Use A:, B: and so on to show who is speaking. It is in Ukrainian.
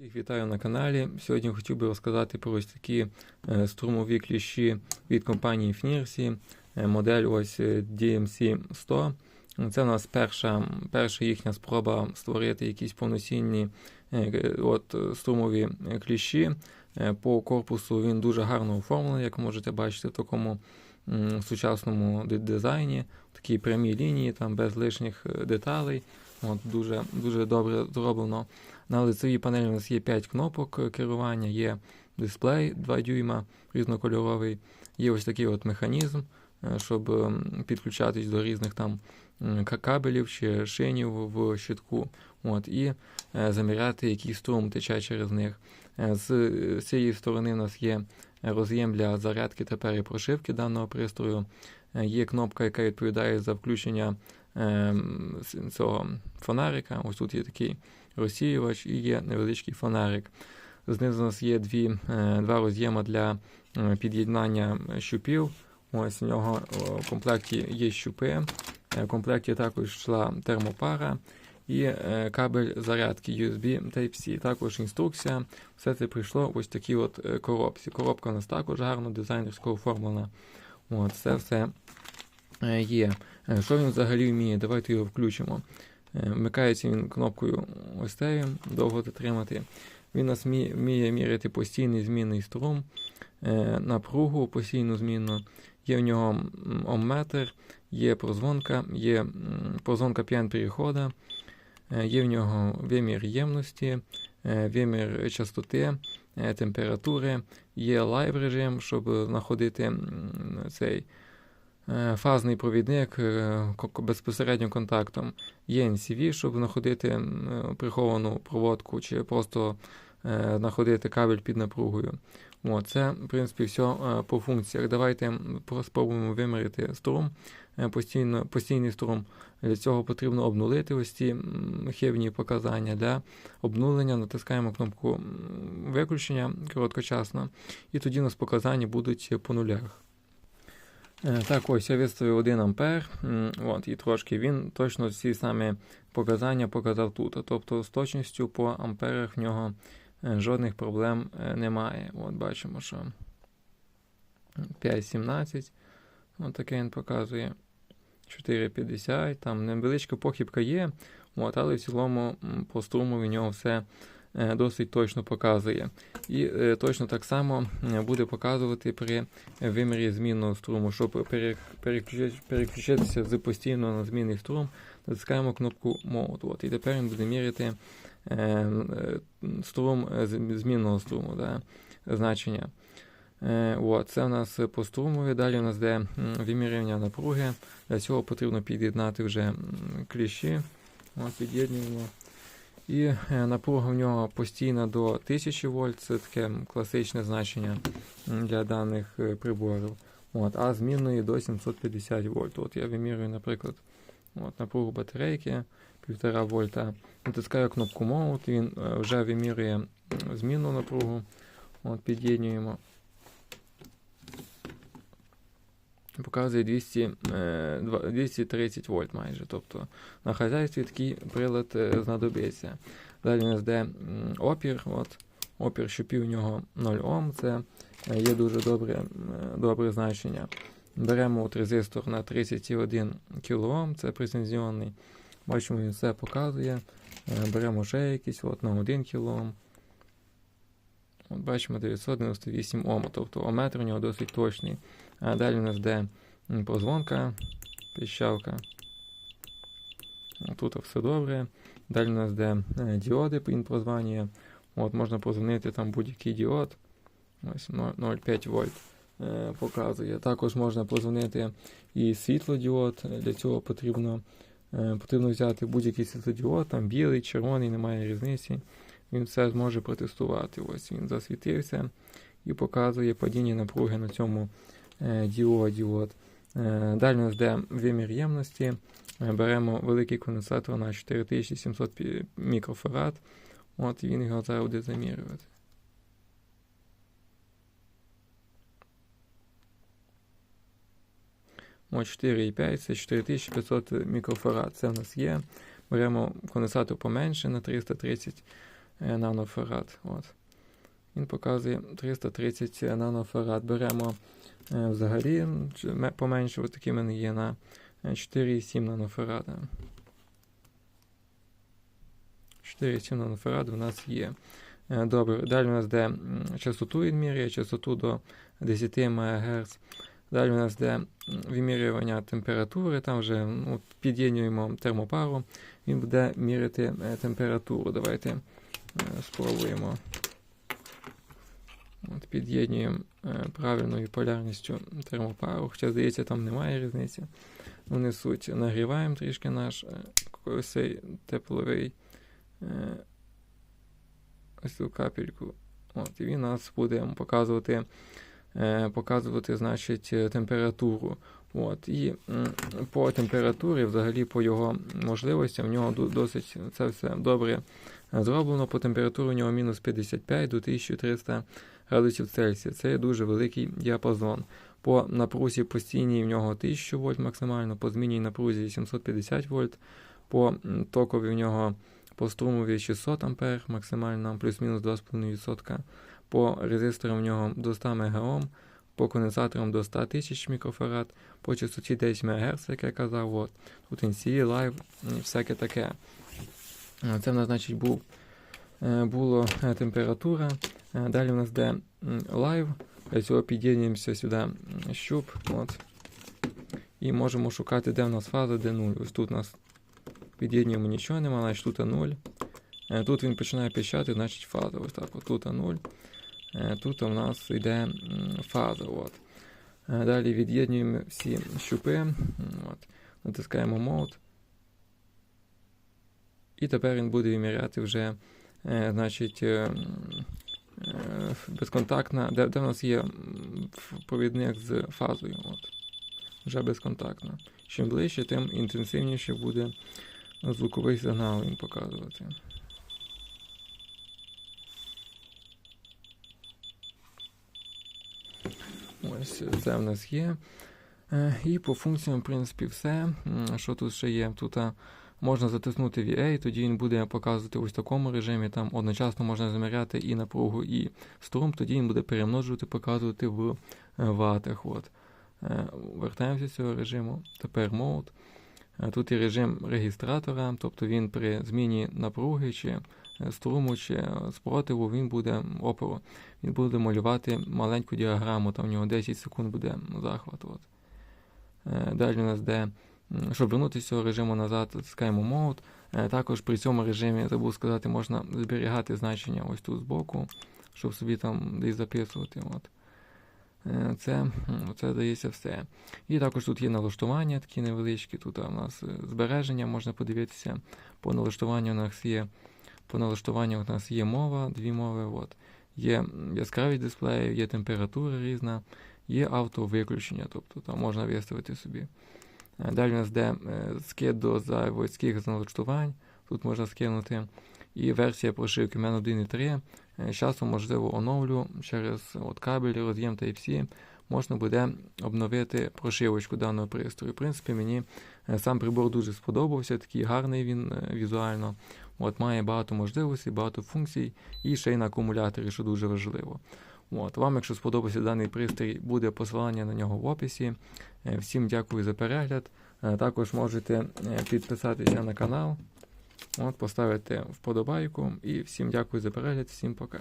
A: Всіх вітаю на каналі. Сьогодні хотів би розказати про ось такі е, струмові кліщі від компанії Фнірсі, е, модель ось е, DMC 100. Це у нас перша, перша їхня спроба створити якісь повноцінні от, струмові кліщі. По корпусу він дуже гарно оформлений, як можете бачити в такому сучасному дизайні. Такі прямі лінії, там без лишніх деталей. От, дуже, дуже добре зроблено. На лицевій панелі у нас є 5 кнопок керування, є дисплей 2 дюйма різнокольоровий, є ось такий от механізм, е, щоб підключатись до різних там кабелів чи шинів в щитку. От, і е, заміряти, який струм тече через них. Е, З цієї сторони у нас є роз'єм для зарядки та перепрошивки даного пристрою. Є кнопка, яка відповідає за включення цього фонарика. Ось тут є такий розсіювач і є невеличкий фонарик. Знизу у нас є дві, е, два роз'єми для е, під'єднання щупів. Ось у нього в комплекті є щупи. Е, В комплекті також йшла термопара і кабель зарядки USB Type-C. Також інструкція. Все це прийшло в ось такій от коробці. Коробка у нас також гарно дизайнерсько оформлена. От, це все є. Е, Що він взагалі вміє? Давайте його включимо. Е, Вмикається він кнопкою ось цією, довго затримати. Він нас вміє, міряти постійний змінний струм, е, напругу постійну змінну. Є в нього омметр, є прозвонка, є прозвонка п'ян переходу, е, є в нього вимір ємності, вимір частоти, температури, є лайв режим, щоб знаходити цей фазний провідник е, безпосередньо контактом. Є NCV, щоб знаходити е, приховану проводку чи просто е, знаходити кабель під напругою. О, це, в принципі, все е, по функціях. Давайте спробуємо виміряти струм, е, постійно, постійний струм. Для цього потрібно обнулити ось ці хибні показання. Для обнулення натискаємо кнопку виключення короткочасно, і тоді у нас показання будуть по нулях. Е, Так, ось я виставив 1 ампер, от, і трошки він точно ці самі показання показав тут. Тобто з точністю по амперах в нього е, жодних проблем е, немає. От бачимо, що 5,17, от таке він показує. 4,50, там невеличка похибка є, от, але в цілому по струму в нього все досить точно показує. І е, точно так само е, буде показувати при вимірі змінного струму. Щоб переключитися з постійного на змінний струм, натискаємо кнопку Mode. От, і тепер він буде міряти е, е, струм е, змінного струму, да, значення. Е, от, це у нас по струмові. Далі у нас де вимірювання напруги. Для цього потрібно під'єднати вже кліщі. От, під'єднуємо. І е, напруга в нього постійна до 1000 вольт, це таке класичне значення для даних е, приборів. От, а змінної до 750 вольт. От я вимірюю, наприклад, от, напругу батарейки 1,5 вольта. Натискаю кнопку Mode, він е, вже вимірює змінну напругу. От, під'єднуємо. Показує 200, е, 230 вольт майже. Тобто на хазяйстві такий прилад е, знадобиться. Далі у нас де опір. От, опір щупів у нього 0 Ом. Це е, є дуже добре, е, добре значення. Беремо от резистор на 31 кОм, це прецензіонний. Бачимо, він все показує. Е, Беремо ще якийсь от, на 1 кОм. От бачимо 998 Ом, тобто ометр у нього досить точний. А далі у нас де м, прозвонка. Тут все добре. Далі у нас де е, діоди він прозванює. От, можна позвонити там будь-який діод. Ось 0,5 вольт е, показує. Також можна позвонити і світлодіод. Для цього потрібно, е, потрібно взяти будь-який світлодіод, там білий, червоний, немає різниці. Він все зможе протестувати. Ось він засвітився і показує падіння напруги на цьому е, діодіод. Е, Далі у нас де вимір ємності. Е, Беремо великий конденсатор на 4700 пі- мікрофарад. От він його зараз буде замірювати. От 4,5 це 4500 мікрофарад. Це в нас є. Беремо конденсатор поменше на 330 е, нанофарад. От. Він показує 330 нанофарад. Беремо е, взагалі поменше, ось мене є на е, 4,7 нанофарада. 4,7 нанофарад у нас є. Е, Добре, далі у нас де частоту він міряє, частоту до 10 МГц. Далі у нас де вимірювання температури, там вже ну, під'єднуємо термопару, він буде міряти е, температуру. Давайте спробуємо. От, під'єднуємо е, правильною полярністю термопару, хоча, здається, там немає різниці. Не суть. Нагріваємо трішки наш е, ось цей тепловий е, ось цю капельку. От, і він нас буде показувати, показувати значить, температуру. От, і по температурі, взагалі по його можливостям, в нього досить це все добре зроблено. По температурі у нього мінус 55 до 1300 градусів Цельсія. Це є дуже великий діапазон. По напрузі постійній в нього 1000 вольт максимально, по змінній напрузі 750 вольт, по токові в нього по струмові 600 ампер максимально, плюс-мінус 2,5%. По резисторам в нього до 100 МГОм, по конденсаторам до 100 тисяч мікрофарад, по частоті 10 МГц, як я казав. От. Тут NC, Live, і всяке таке. Це в нас, значить, був, е, було е, температура. Е, Далі у нас де м, Live. Для цього під'єднуємося сюди щуп. От. І можемо шукати, де в нас фаза, де 0. Ось тут у нас під'єднуємо нічого немає, значить тут 0. Е, Тут він починає піщати, значить фаза. Ось так. От тут 0. Е, Тут у нас йде фаза. От. Далі від'єднуємо всі щупи. От. Натискаємо Mode. І тепер він буде виміряти вже значить, безконтактна, де, де в нас є провідник з фазою. От. Вже безконтактна. Чим ближче, тим інтенсивніше буде звуковий сигнал він показувати. Ось це в нас є. Е, І по функціям, в принципі, все. Що тут ще є? Тут можна затиснути VA, тоді він буде показувати ось в такому режимі. Там одночасно можна заміряти і напругу, і струм, тоді він буде перемножувати, показувати в е, ватах. От. Е, Вертаємося з цього режиму. Тепер мод. Е, Тут є режим регістратора, тобто він при зміні напруги чи струму чи спротиву він буде опору. Він буде малювати маленьку діаграму, там в нього 10 секунд буде захват. От. Далі у нас де, щоб вернутися з цього режиму назад, натискаємо Mode. Е, Також при цьому режимі, забув сказати, можна зберігати значення ось тут збоку, щоб собі там десь записувати. От. Е, Це, це здається все. І також тут є налаштування такі невеличкі. Тут у нас е, збереження можна подивитися. По налаштуванню у нас є по налаштуванню у нас є мова, дві мови. От. Є яскравість дисплею, є температура різна, є автовиключення, тобто там можна виставити собі. Е, Далі у нас де е, скид до заводських налаштувань. Тут можна скинути. І версія прошивки мен 1.3. Е, Часом, можливо, оновлю через от кабель, роз'єм Type-C. Можна буде обновити прошивочку даного пристрою. В принципі, мені сам прибор дуже сподобався, такий гарний він візуально. От, має багато можливостей, багато функцій і ще й на акумуляторі, що дуже важливо. От, вам, якщо сподобався даний пристрій, буде посилання на нього в описі. Е, Всім дякую за перегляд. Е, Також можете е, підписатися на канал, от, поставити вподобайку. І всім дякую за перегляд, всім пока.